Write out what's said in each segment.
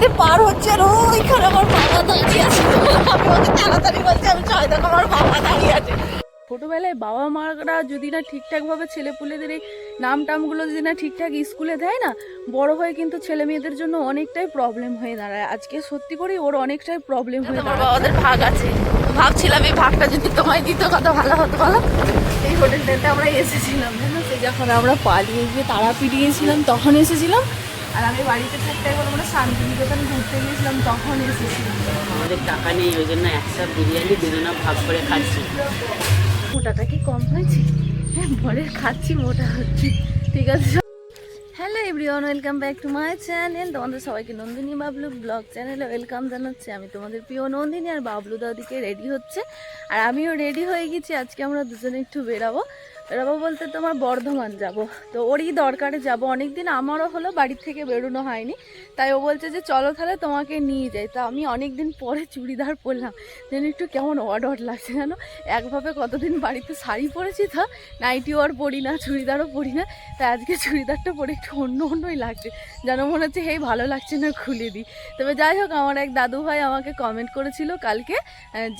দিয়ে পার হচ্ছে আর ওইখানে আমার বাবা দাঁড়িয়ে আছে। আমি ওকে তাড়াতাড়ি বলছি আমি চাই দেখো আমার বাবা দাঁড়িয়ে আছে। ছোটবেলায় বাবা মারা যদি না ঠিকঠাকভাবে ছেলেপুলেদের এই নাম টামগুলো যদি না ঠিকঠাক স্কুলে দেয় না বড় হয়ে কিন্তু ছেলে মেয়েদের জন্য অনেকটাই প্রবলেম হয়ে দাঁড়ায়। আজকে সত্যি করে ওর অনেকটাই প্রবলেম হয়ে দাঁড়ায়। বাবাদের ভাগ আছে। ভাবছিলাম এই ভাগটা যদি তোমায় দিত কত ভালো হতো বলো। এই হোটেলটাতে আমরা এসেছিলাম জানো? যখন আমরা পালিয়ে গিয়ে তারা গিয়েছিলাম তখন এসেছিলাম। আর আমি বাড়িতে থাকতে একবার আমরা শান্তিনিকেতন ঘুরতে গিয়েছিলাম তখন এসেছি। আমাদের টাকা নেই ওই জন্য একশো বিরিয়ানি দুজনা ভাগ করে খাচ্ছি। মোটাটা কি কম হয়েছে? হ্যাঁ ভরের খাচ্ছি মোটা হচ্ছে। ঠিক আছে everyone, welcome back to my channel. তোমাদের সবাইকে নন্দিনী বাবলু ব্লগ চ্যানেলে ওয়েলকাম জানাচ্ছি। আমি তোমাদের প্রিয় নন্দিনী আর বাবলু দাদিকে রেডি হচ্ছে। আর আমিও রেডি হয়ে গেছি। আজকে আমরা দুজনে একটু বেরাবো। বেরাবো বলতে তোমার বর্ধমান যাব। তো ওরই দরকারে যাব। অনেকদিন আমারও হলো বাড়ির থেকে বেরোনো হয়নি। তাই ও বলছে যে, চলো তাহলে তোমাকে নিয়ে যাই। তা আমি অনেক দিন পরে চুড়িদার পরলাম। যেন একটু কেমন অড অড লাগছে জানো? একভাবে কতদিন বাড়িতে শাড়ি পরেছি তো? নাইটিও আর পরি না, চুড়িদারও পরি না। তাই আজকে চুড়িদারটা পরে একটু অন্য অন্যই লাগছে। যেন মনে হচ্ছে, হেই, ভালো লাগছে না, খুলে দিই। তবে যাই হোক, আমার এক দাদু ভাই আমাকে কমেন্ট করেছিল কালকে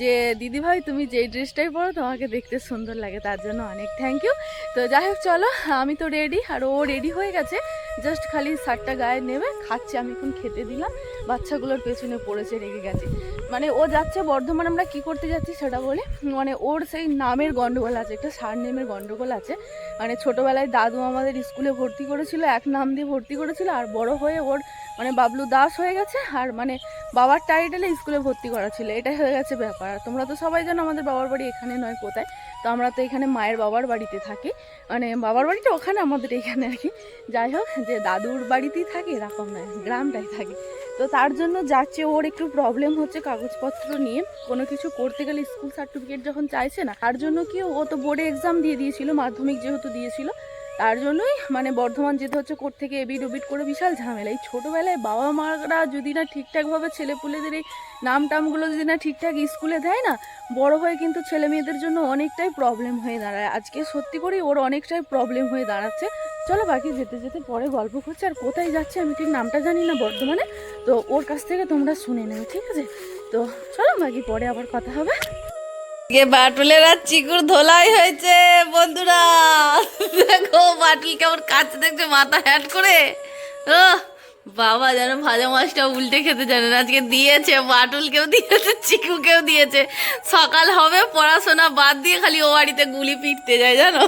যে দিদি ভাই তুমি যেই ড্রেসটাই পরো, তোমাকে দেখতে সুন্দর লাগে, তার জন্য অনেক থ্যাংক ইউ তো যাই হোক, চলো, আমি তো রেডি আর ও রেডি হয়ে গেছে। জাস্ট খালি শার্টটা গায়ে নেবে, খাচ্ছি, আমি এখন খেতে দিলাম। বাচ্চাগুলোর পেছনে পড়েছে, রেগে গেছে। মানে ও যাচ্ছে, বর্ধমান আমরা কি করতে যাচ্ছি সেটা বলি মানে ওর সেই নামের গন্ডগোল আছে, একটা সার নেমের গন্ডগোল আছে। মানে ছোটোবেলায় দাদু আমাদের স্কুলে ভর্তি করেছিল, এক নাম দিয়ে ভর্তি করেছিল, আর বড় হয়ে ওর মানে বাবলু দাস হয়ে গেছে, আর মানে বাবার টাইটেলে স্কুলে ভর্তি করা ছিল। এটাই হয়ে গেছে ব্যাপার। আর তোমরা তো সবাই জানো আমাদের বাবার বাড়ি এখানে নয়, কোথায়? তো আমরা তো এখানে মায়ের বাবার বাড়িতে থাকি। মানে বাবার বাড়িটা ওখানে আমাদের এখানে আর কি। যাই হোক, যে দাদুর বাড়িতেই থাকি, এরকম নয়, গ্রামটাই থাকি। তো তার জন্য যাচ্ছে ওর একটু প্রবলেম হচ্ছে কাগজপত্র নিয়ে। কোনো কিছু করতে গেলে স্কুল সার্টিফিকেট যখন চাইছে না, তার জন্য কি ও তো বোর্ডে এক্সাম দিয়ে দিয়েছিল, মাধ্যমিক যেহেতু দিয়েছিল তার জন্যই মানে বর্ধমান যেতে হচ্ছে কোর্ট থেকে এবিট ওবিট করে বিশাল ঝামেলা। এই ছোটোবেলায় বাবা মারা যদি না ঠিকঠাকভাবে ছেলেপুলেদের এই নাম টামগুলো যদি না ঠিকঠাক স্কুলে দেয় না, বড় হয়ে কিন্তু ছেলে মেয়েদের জন্য অনেকটাই প্রবলেম হয়ে দাঁড়ায়। আজকে সত্যি করেই ওর অনেকটাই প্রবলেম হয়ে দাঁড়াচ্ছে। চলো বাকি যেতে যেতে পরে গল্প করছে। আর কোথায় যাচ্ছে আমি ঠিক নামটা জানি না বর্ধমানে। তো ওর কাছ থেকে তোমরা শুনে নেবে, ঠিক আছে? তো চলো বাকি পরে আবার কথা হবে। গে বাটুলের আর চিকুর ধোলাই হয়েছে, বন্ধুরা। দেখো বাটুল কেমন কাছে দেখছে মাথা হ্যাট করে। ও বাবা যেন ভাজা মাছটা উল্টে খেতে জানে না। আজকে দিয়েছে, বাটুলকেও দিয়েছে, চিকুকেও দিয়েছে। সকাল হবে, পড়াশোনা বাদ দিয়ে খালি ও বাড়িতে গুলি পিটতে যায়, জানো?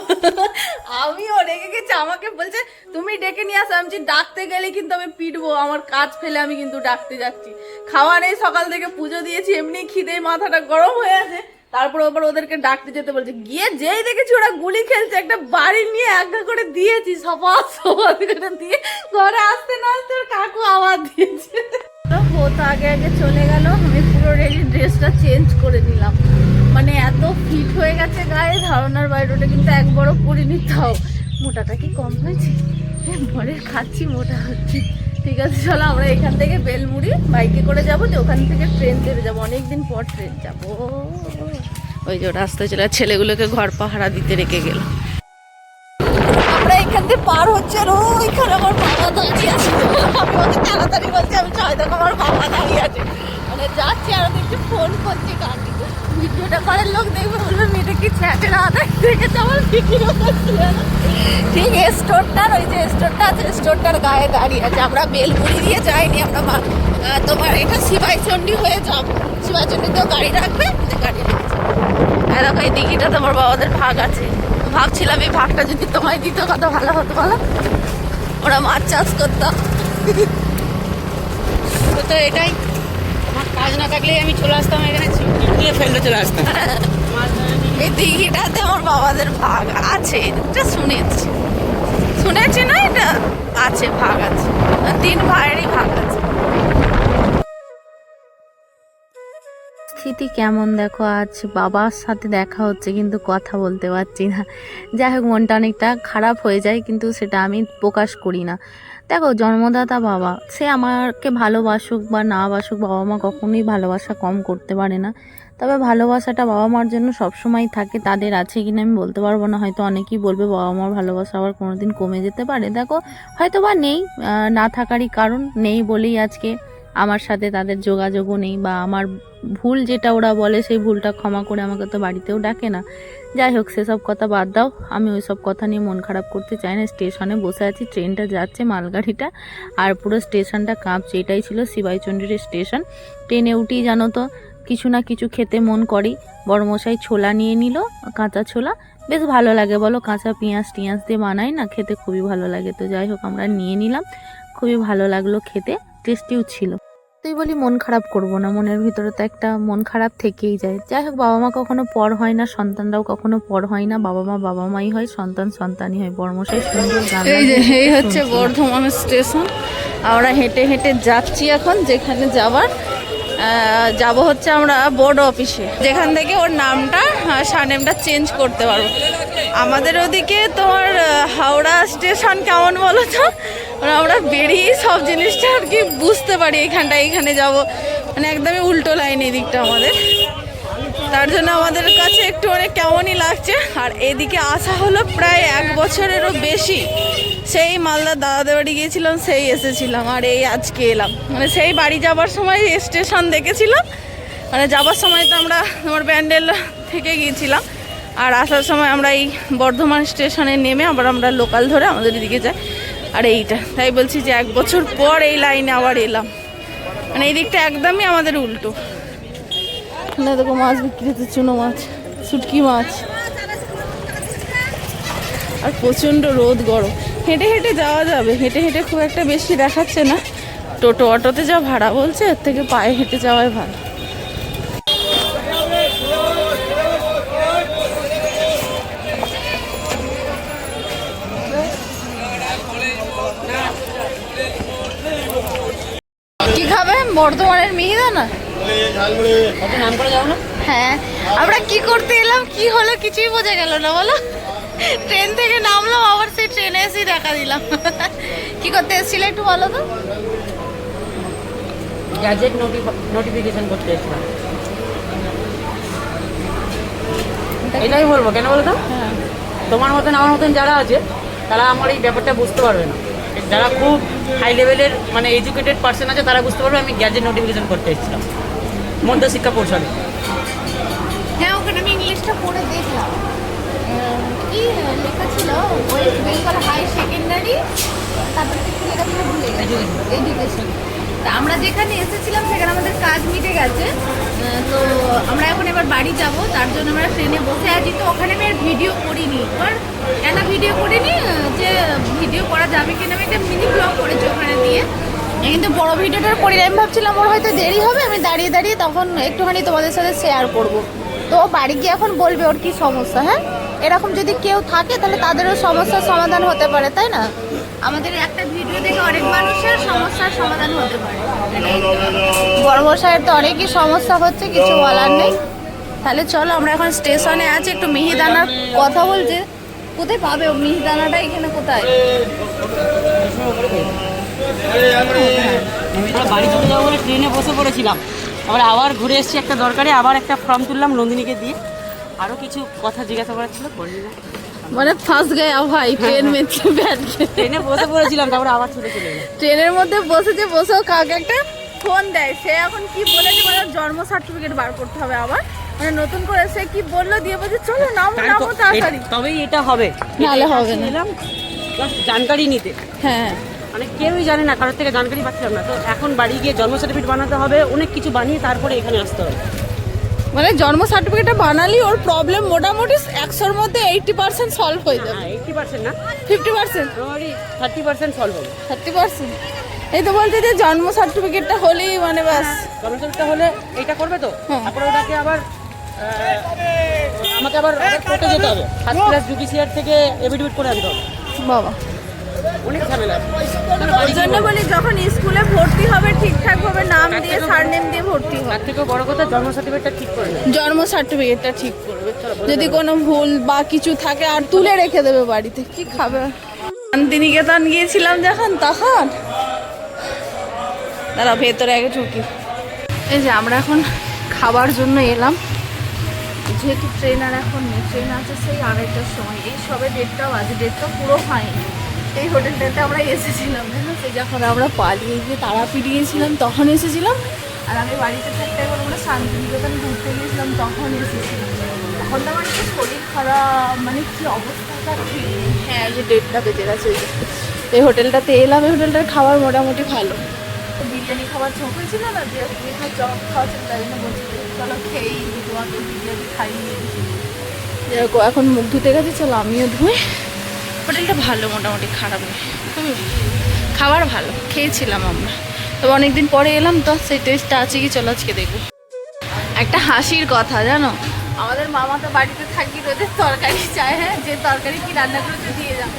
আমিও রেগে গেছি, আমাকে বলছে, তুমি ডেকে নিয়ে আসো। আমি ডাকতে গেলে কিন্তু আমি পিটবো, আমার কাজ ফেলে আমি কিন্তু ডাকতে যাচ্ছি। খাওয়া নেই, সকাল থেকে পুজো দিয়েছি, এমনি খিদে মাথাটা গরম হয়ে আছে। তারপর আবার ওদেরকে ডাকতে যেতে বলছে, গিয়ে যেই দেখেছি ওরা গুলি খেলছে, একটা বাড়ি নিয়ে একা করে দিয়েছি সপাস সপাস করে দিয়ে ঘরে আসতে না আসতে ওর কাকু আওয়াজ দিয়েছে। ও তো আগে আগে চলে গেল, আমি পুরো রেডি ড্রেসটা চেঞ্জ করে নিলাম। মানে এত ফিট হয়ে গেছে গায়ে, ধারণার বাইরে ওটা কিন্তু একবারও পরিনি তাও মোটাটা কি কম হয়েছে? হ্যাঁ খাচ্ছি, মোটা হচ্ছে। ঠিক আছে, চলো আমরা এখান থেকে বেলমুড়ি বাইকে করে যাব, যে ওখান থেকে ট্রেন ধরে যাব। অনেকদিন পর ট্রেন যাব। ওই যে রাস্তায় চলে ছেলেগুলোকে ঘর পাহারা দিতে রেখে গেল। আমরা এখান থেকে পার হচ্ছে আমার বাবা দাঁড়িয়ে আছে। তাড়াতাড়ি বলছি, আমি আমার বাবা দাঁড়িয়ে আছে। মানে যাচ্ছি আর দেখছি ফোন করছি কাকি। ভিডিওটা করার লোক দেখবে, বলবে, মেয়েটা কি চ্যাটের আদায় দেখেছে আমার ভিডিও করছিল ঠিক স্টোরটার ওই যে স্টোরটা আছে স্টোরটার গায়ে দাঁড়িয়ে আছে। আমরা বেলগুড়ি দিয়ে যাইনি আমরা মা- তোমার এটা শিবাইচন্ডী হয়ে যাব। শিবাইচন্ডীতেও গাড়ি রাখবে যে গাড়ি আর এই দিঘিটা তোমার বাবাদের ভাগ আছে। ভাবছিলাম এই ভাগটা যদি তোমায় দিত কত ভালো হতো বলো? ওরা মাছ চাষ করতাম তো তো এটাই। আমার কাজ না থাকলেই আমি চলে আসতাম এখানে। ফেলতে চলে আসতাম। এই দিঘিটাতে আমার বাবাদের ভাগ আছে। এটা শুনেছি। শুনেছি না এটা? আছে, ভাগ আছে। তিন ভাইয়েরই ভাগ আছে। স্থিতি কেমন দেখো? আজ বাবার সাথে দেখা হচ্ছে, কিন্তু কথা বলতে পারছি না। যাই হোক, মনটা অনেকটা খারাপ হয়ে যায়, কিন্তু সেটা আমি প্রকাশ করি না। দেখো, জন্মদাতা বাবা, সে আমাকে ভালোবাসুক বা না বাসুক, বাবা মা কখনোই ভালোবাসা কম করতে পারে না। তবে ভালোবাসাটা বাবা মার জন্য সবসময় থাকে, তাদের আছে কিনা আমি বলতে পারব না। হয়তো অনেকেই বলবে বাবা মার ভালোবাসা আবার কোনোদিন কমে যেতে পারে। দেখো হয়তো বা নেই না থাকারই কারণ, নেই বলেই আজকে আমার সাথে তাদের যোগাযোগও নেই বা আমার ভুল যেটা ওরা বলে সেই ভুলটা ক্ষমা করে আমাকে তো বাড়িতেও ডাকে না। যাই হোক, সেসব কথা বাদ দাও। আমি ওই সব কথা নিয়ে মন খারাপ করতে চাই না। স্টেশনে বসে আছি, ট্রেনটা যাচ্ছে, মালগাড়িটা আর পুরো স্টেশনটা কাঁপছে। এটাই ছিল সিবাইচন্ডীর স্টেশন। ট্রেনে উঠেই জানো তো কিছু না কিছু খেতে মন করেই বড়মশাই ছোলা নিয়ে নিল, কাঁচা ছোলা। বেশ ভালো লাগে বলো, কাঁচা পেঁয়াজ টিয়াজ দিয়ে বানাই না, খেতে খুবই ভালো লাগে। তো যাই হোক, আমরা নিয়ে নিলাম। খুবই ভালো লাগল খেতে, টেস্টিও ছিল। তুই বলি মন খারাপ করব না, মনের ভিতরে তো একটা মন খারাপ থেকেই যায়। যাই হোক, বাবা মা কখনো পর হয় না, সন্তানরাও কখনো পর হয় না, বাবা মা বাবা মাই হয়, সন্তান সন্তানই হয়। বর্মশাই সুন্দর এই হচ্ছে বর্ধমান স্টেশন। আমরা হেঁটে হেঁটে যাচ্ছি এখন, যেখানে যাবার যাব হচ্ছে আমরা বোর্ড অফিসে যেখান থেকে ওর নামটা সানেমটা চেঞ্জ করতে পারব। আমাদের ওদিকে তোমার হাওড়া স্টেশন কেমন বলো তো? মানে আমরা বেরিয়ে সব জিনিসটা আর কি বুঝতে পারি এখানটা এখানে যাব। মানে একদমই উল্টো লাইন এই দিকটা আমাদের। তার জন্য আমাদের কাছে একটু অনেক কেমনই লাগছে। আর এদিকে আসা হলো প্রায় এক বছরেরও বেশি। সেই মালদা দাদাদের বাড়ি গিয়েছিলাম, সেই এসেছিলাম আর এই আজকে এলাম। মানে সেই বাড়ি যাবার সময় স্টেশন দেখেছিলাম। মানে যাবার সময় তো আমরা আমার ব্যান্ডেল থেকে গিয়েছিলাম। আর আসার সময় আমরা এই বর্ধমান স্টেশনে নেমে আবার আমরা লোকাল ধরে আমাদের এদিকে যাই। আর এইটা, তাই বলছি যে এক বছর পর এই লাইনে আবার এলাম। মানে এই দিকটা একদমই আমাদের উল্টো। না দেখো মাছ বিক্রি হচ্ছে, চুনো মাছ, শুটকি মাছ। আর প্রচণ্ড রোদ, গরম। হেঁটে হেঁটে যাওয়া যাবে, হেঁটে হেঁটে খুব একটা বেশি দেখাচ্ছে না। টোটো অটোতে যা ভাড়া বলছে, এর থেকে পায়ে হেঁটে যাওয়াই ভালো। বর্ধমানের মিহিদানা? কত নাম করে যাও না। হ্যাঁ আমরা কি করতে এলাম কি হলো কিছুই বোঝা গেল না বলো। ট্রেন থেকে নামলাম আবার সেই ট্রেনে এসেই দেখা দিলাম। কি করতে এসেছিলে একটু বলো তো। গ্যাজেট নোটিফিকেশন করতে এসেছিলাম। এটাই বলব কেন বলো তো? হ্যাঁ। তোমার মতন আমার মতন যারা আছে তারা আমার এই ব্যাপারটা বুঝতে পারবে না। যারা খুব হাই লেভেলের মানে এডুকেটেড পার্সন আছে তারা বুঝতে পারবে আমি গ্যাজেট নোটিফিকেশন করতে এসেছিলাম। মধ্যশিক্ষা পৌঁছাবে। হ্যাঁ ওখানে আমি ইংলিশটা পড়ে দেখলাম। কি লেখা ছিল? বেঙ্গল হাই সেকেন্ডারি, তারপরে তা আমরা যেখানে এসেছিলাম, সেখানে আমাদের কাজ মিটে গেছে। তো আমরা এখন এবার বাড়ি যাব, তার জন্য আমরা ট্রেনে বসে আছি। তো ওখানে আমি ভিডিও করিনি। এবার কেন ভিডিও করিনি? যে ভিডিও করা যাবে কিনা আমি একটা মিনি ব্লগ করেছি ওখানে দিয়ে। কিন্তু বড় ভিডিওটার না। আমি ভাবছিলাম, ওর হয়তো দেরি হবে, আমি দাঁড়িয়ে দাঁড়িয়ে তখন একটুখানি তোমাদের সাথে শেয়ার করব। তো বাড়ি গিয়ে এখন বলবে ওর কি সমস্যা হ্যাঁ? এরকম যদি কেউ থাকে, তাহলে তাদেরও সমস্যার সমাধান হতে পারে, তাই না? আমাদের একটা ভিডিও দেখে অনেক মানুষের সমস্যার সমাধান হতে পারে। বড়মশাইয়ের তো অনেকই সমস্যা হচ্ছে, কিছু বলার নেই। তাহলে চলো, আমরা এখন স্টেশনে আছি, একটু মিহিদানার কথা বলছে। কোথায় পাবে মিহিদানাটা এখানে কোথায়? আমরা বাড়ি চলে যাব বলে ট্রেনে বসে পড়েছিলাম। আমরা আবার ঘুরে এসেছি একটা দরকারে আবার একটা ফর্ম তুললাম নন্দিনীকে দিয়ে। আরও কিছু কথা জিজ্ঞাসা করার ছিল মানে ফার্স্ট গায়ে ভাই ট্রেন মেট্রো ট্রেনে বসে পড়েছিলাম তারপরে আবার ছুটে চলে ট্রেনের মধ্যে বসে যে বসেও কাউকে একটা ফোন দেয়। সে এখন কি বলেছে মানে জন্ম সার্টিফিকেট বার করতে হবে আবার। মানে নতুন করে সে কি বলল দিয়ে বলছে চলো নামো নামো তাড়াতাড়ি। তবেই এটা হবে। নাহলে হবে না। জানকারি নিতে। হ্যাঁ।, হ্যাঁ। মানে কেউই জানে না কারোর থেকে জানকারি পাচ্ছিলাম না। তো এখন বাড়ি গিয়ে জন্ম সার্টিফিকেট বানাতে হবে অনেক কিছু বানিয়ে তারপরে এখানে আসতে হবে। মানে জন্ম সার্টিফিকেটটা বানালি ওর প্রবলেম মোটামুটি একশোর মধ্যে এইটি পার্সেন্ট সলভ হয়ে যাবে। হ্যাঁ এইটটি পার্সেন্ট না? Fifty percent thirty percent solve হবে। থার্টি পার্সেন্ট এই তো বলতে যে জন্ম সার্টিফিকেটটা হলেই মানে ব্যাস। জন্ম সার্টিফিকেটটা হলে এইটা করবে তো? হ্যাঁ। তারপরে ওটাকে আবার আমাকে আবার কোর্টে যেতে হবে। ফার্স্ট ক্লাস জুডিশিয়ার থেকে এভিডেভিট করে আনতে হবে বাবা। অনেক ঝামেলা মানে ওই জন্য বলি যখন স্কুলে ভর্তি হবে ঠিকঠাক ভাবে নাম দিয়ে সারনেম দিয়ে ভর্তি হবে। তার থেকেও বড় কথা জন্ম সার্টিফিকেটটা ঠিক করে নেবে। জন্ম সার্টিফিকেটটা ঠিক করবে। যদি কোনো ভুল বা কিছু থাকে আর তুলে রেখে দেবে বাড়িতে কি খাবে? শান্তিনিকেতন গিয়েছিলাম যখন তখন। দাঁড়া ভেতরে আগে ঢুকি। এই যে আমরা এখন খাবার জন্য এলাম। যেহেতু ট্রেন আর এখন নেই ট্রেন আছে সেই আড়াইটার সময়। এই সবে দেড়টা বাজে ডেটটা পুরো হয়নি। এই হোটেলটাতে আমরা এসেছিলাম? যখন আমরা পালিয়ে গিয়ে তারাপীঠ গিয়েছিলাম তখন এসেছিলাম। আর আমি বাড়িতে থাকতে একবার আমরা শান্তিনিকেতন ঘুরতে গিয়েছিলাম তখন এসেছিলাম তখন তো আমার একটু শরীর খারাপ মানে কি অবস্থাটা হ্যাঁ যে ডেটটা বেঁচে গেছে। এই হোটেলটাতে এলাম এই হোটেলটার খাবার মোটামুটি ভালো। বিরিয়ানি খাবার ঝোঁক হয়েছিল না? যে এখানে চপ খাওয়া ছিল তাই জন্য বলছি চলো খেয়েই তোমাকে বিরিয়ানি খাইয়ে এখন মুখ ধুতে গেছে চলো আমিও ধুই। হোটেলটা ভালো, মোটামুটি খারাপ নেই খুবই খাবার ভালো, খেয়েছিলাম আমরা। তবে অনেকদিন পরে এলাম তো, সেই টেস্টটা আছে কি চলো আজকে দেখব। একটা হাসির কথা, জানো? আমাদের মামা তো বাড়িতে থাকি রোদের তরকারি চায় হ্যাঁ? যে তরকারি কি রান্না করেছে দিয়ে যাও।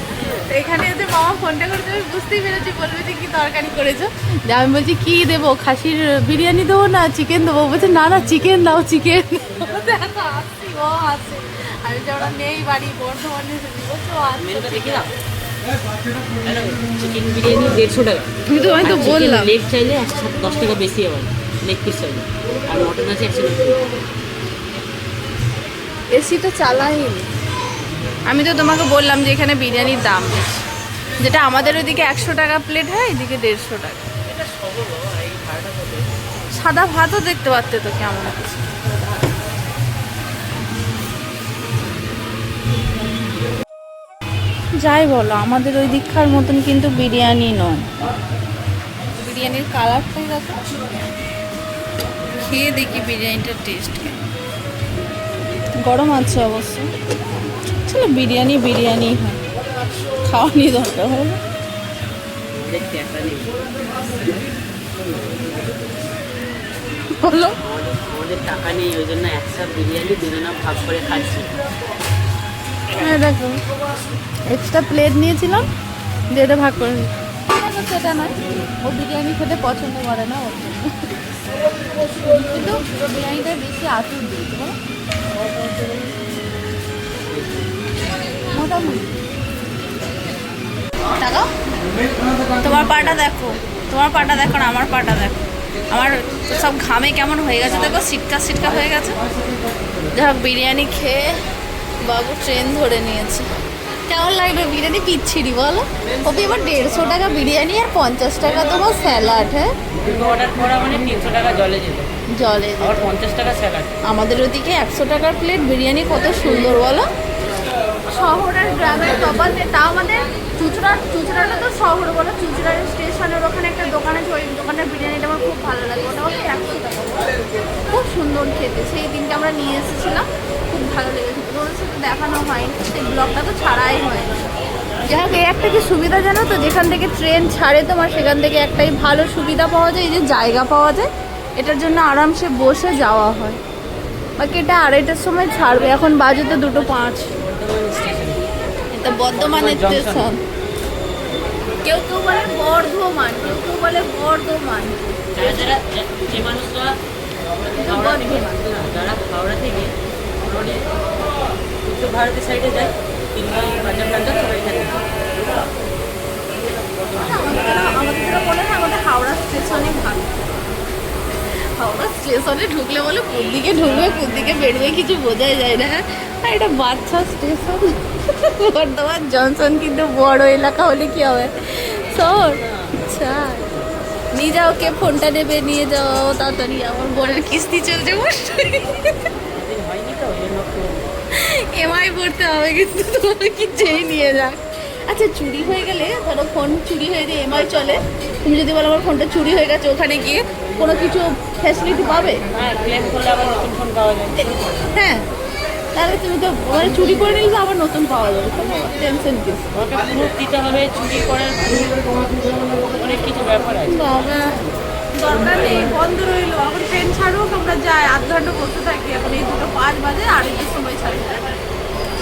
তো এখানে যদি মামা ফোনটা করেছে, আমি বুঝতেই পেরেছি, বলবে যে কি তরকারি করেছ। যে আমি বলছি, কি দেবো? খাসির বিরিয়ানি দেবো না চিকেন দেবো? বলছে, না না চিকেন দাও চিকেন দেখো, হাসি, ও হাসি। আমি যে ওরা নেই বাড়ি বর্ধমানে চিকেন বিরিয়ানি দেড়শো টাকা। আমি তো আমি তো বললাম। লেগ চাইলে একশো দশ টাকা বেশি আবার লেগ পিস চাইলে। আর মটন আছে একশো নব্বই এসি তো চালাইনি। আমি তো তোমাকে বললাম যে এখানে বিরিয়ানির দাম বেশি। যেটা আমাদের ওইদিকে একশো টাকা প্লেট হয় এদিকে দেড়শো টাকা। সাদা ভাতও দেখতে পারতে তো কেমন। আছে যাই বলো আমাদের ওই দিককার মতন কিন্তু বিরিয়ানি নয়। বিরিয়ানির কালারটাই দেখো। খেয়ে দেখি বিরিয়ানিটার টেস্ট গরম আছে অবশ্য। চলো বিরিয়ানি বিরিয়ানি হয়। খাওয়া নিয়ে দরকার হবে দেখতে একটা নেই। বলো। আমাদের টাকা নেই ওই জন্য একসাথে বিরিয়ানি দুজনা ভাগ করে খাচ্ছি। হ্যাঁ দেখো। এক্সট্রা প্লেট নিয়েছিলাম, দিয়ে এটা ভাগ করে। সেটা নয়, ও বিরিয়ানি খেতে পছন্দ করে না কিন্তু বিরিয়ানিটা বেশি আতুর তোমার পাটা দেখো, তোমার পাটা দেখো না, আমার পাটা দেখো। আমার সব ঘামে কেমন হয়ে গেছে, দেখো সিটকা সিটকা হয়ে গেছে। যাই বিরিয়ানি খেয়ে বাবু ট্রেন ধরে নিয়েছে। কেমন লাগবে বিরিয়ানি? পিচ্ছিরি বলো। ওকে এবার দেড়শো টাকা বিরিয়ানি আর পঞ্চাশ টাকা তোমার স্যালাড হ্যাঁ? অর্ডার করা মানে তিনশো টাকা জলে যেত। জলে আবার পঞ্চাশ টাকা স্যালাড আমাদের ওদিকে একশো টাকার প্লেট বিরিয়ানি কত সুন্দর বলো। শহর আর গ্রামের তফাৎ নেই। তাও আমাদের চুচড়া চুচড়াটা তো শহর বলো, চুচড়ার স্টেশনের ওখানে একটা দোকানে দোকানের বিরিয়ানিটা আমার খুব ভালো লাগে। ওটা হচ্ছে একশো টাকা খুব সুন্দর খেতে। সেই দিনকে আমরা নিয়ে এসেছিলাম। খুব ভালো লেগেছিল তোমাদের সাথে দেখানো হয়নি। সেই ব্লগটা তো ছাড়াই হয়নি। যাই হোক, এই একটা কি সুবিধা জানো তো? যেখান থেকে ট্রেন ছাড়ে তোমার, সেখান থেকে একটাই ভালো সুবিধা পাওয়া যায়। এই যে জায়গা পাওয়া যায়, এটার জন্য আরামসে বসে যাওয়া হয়। বাকি এটা আড়াইটার সময় ছাড়বে। এখন বাজে তো দুটো পাঁচ। এটা বর্ধমানের স্টেশন কেউ কেউ বলে বর্ধমান কেউ কেউ বলে বর্ধমান। যারা যারা যা- মানুষরা হাওড়া থেকে যারা হাওড়া থেকে উত্তর ভারতের সাইডে যায় পাঞ্জাব সবাই থাকে আমাদের মনে হয় আমাদের হাওড়া স্টেশনই ভালো হাওড়া স্টেশনে ঢুকলে বলে কোন দিকে ঢুকবে কোন দিকে বেরোবে কিছু বোঝাই যায় না আর এটা বাচ্চা স্টেশন। বর্ধমান জনসন কিন্তু বড় এলাকা হলে কি হবে? শহর আচ্ছা নিয়ে যাও কে ফোনটা নেবে নিয়ে যাও তাড়াতাড়ি আমার বোনের কিস্তি চলছে এমআই করতে হবে কিন্তু তোমাকে কি যেই নিয়ে যাক। আচ্ছা চুরি হয়ে গেলে ধরো ফোন চুরি হয়ে যে এমআই চলে। তুমি যদি বলো আমার ফোনটা চুরি হয়ে গেছে ওখানে গিয়ে কোনো কিছু ফ্যাসিলিটি পাবে? হ্যাঁ ক্লেম করলে আবার নতুন ফোন পাওয়া যায়। হ্যাঁ তাহলে তুমি তো মানে চুরি করে নিলে তো আবার নতুন পাওয়া যাবে। টেনশন কি ওকে প্রুফ দিতে হবে চুরি করার অনেক কিছু ব্যাপার আছে। দরকার নেই বন্ধ রইল। এখন ট্রেন ছাড়ুক আমরা যাই। আধ ঘণ্টা বসে থাকি। এখন এই দুটো পাঁচ বাজে আড়াইটার সময় ছাড়ি